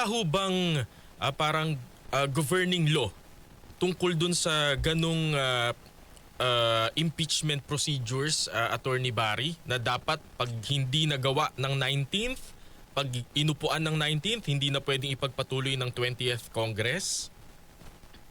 wala ho bang ah, parang ah, governing law tungkol dun sa ganong ah, ah, impeachment procedures, ah, Attorney Barry, na dapat pag hindi nagawa ng 19th, pag inupuan ng 19th, hindi na pwedeng ipagpatuloy ng 20th Congress?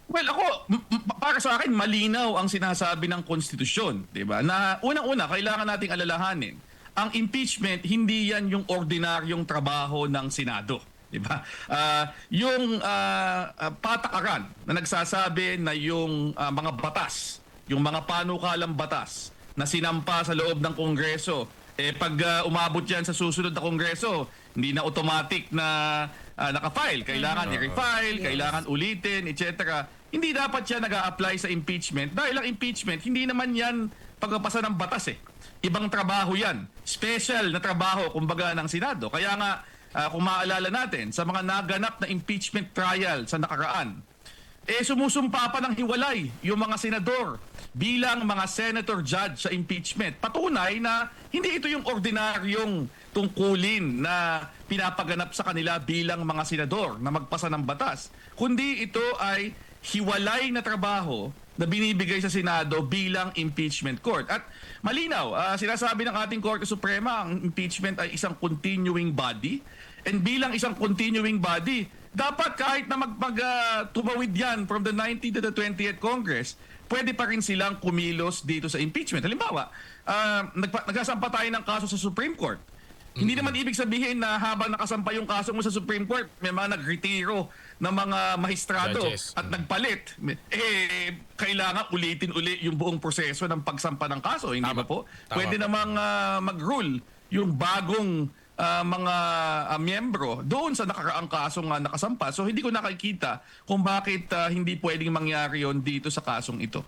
Well, ako, para sa akin, malinaw ang sinasabi ng konstitusyon, di ba? Na unang-una, kailangan nating alalahanin, ang impeachment, hindi yan yung ordinaryong trabaho ng Senado. Di ba? Ah, yung ah, patakaran na nagsasabi na yung ah, mga batas, yung mga panukalang batas na sinampa sa loob ng Kongreso, eh pag ah, umabot yan sa susunod na Kongreso, hindi na automatic na ah, nakafile. Kailangan i-refile, kailangan ulitin, etc. Hindi dapat siya nag apply sa impeachment dahil ang impeachment, hindi naman yan pagpapasa ng batas eh. Ibang trabaho yan. Special na trabaho, kumbaga, ng Senado. Kaya nga, ah, kung maaalala natin, sa mga naganap na impeachment trial sa nakaraan, eh sumusumpa pa ng hiwalay yung mga senador bilang mga senator judge sa impeachment. Patunay na hindi ito yung ordinaryong tungkulin na pinapaganap sa kanila bilang mga senador na magpasa ng batas, kundi ito ay hiwalay na trabaho na binibigay sa Senado bilang impeachment court. At malinaw, ah, sinasabi ng ating Korte Suprema, ang impeachment ay isang continuing body. And bilang isang continuing body, dapat kahit na mag, mag ah, yan from the 19th to the 20th Congress, pwede pa rin silang kumilos dito sa impeachment. Halimbawa, ah, nagpa, nagsasampa tayo ng kaso sa Supreme Court. Hindi naman ibig sabihin na habang nakasampa yung kaso mo sa Supreme Court, may mga nagretiro ng mga mahistrado Judges. at nagpalit. Eh, kailangan ulitin uli yung buong proseso ng pagsampa ng kaso. Hindi Tama. ba po? Tama Pwede po. namang ah, mag-rule yung bagong ah, mga ah, miyembro doon sa nakaraang kasong ah, nakasampa. So hindi ko nakikita kung bakit ah, hindi pwedeng mangyari yon dito sa kasong ito.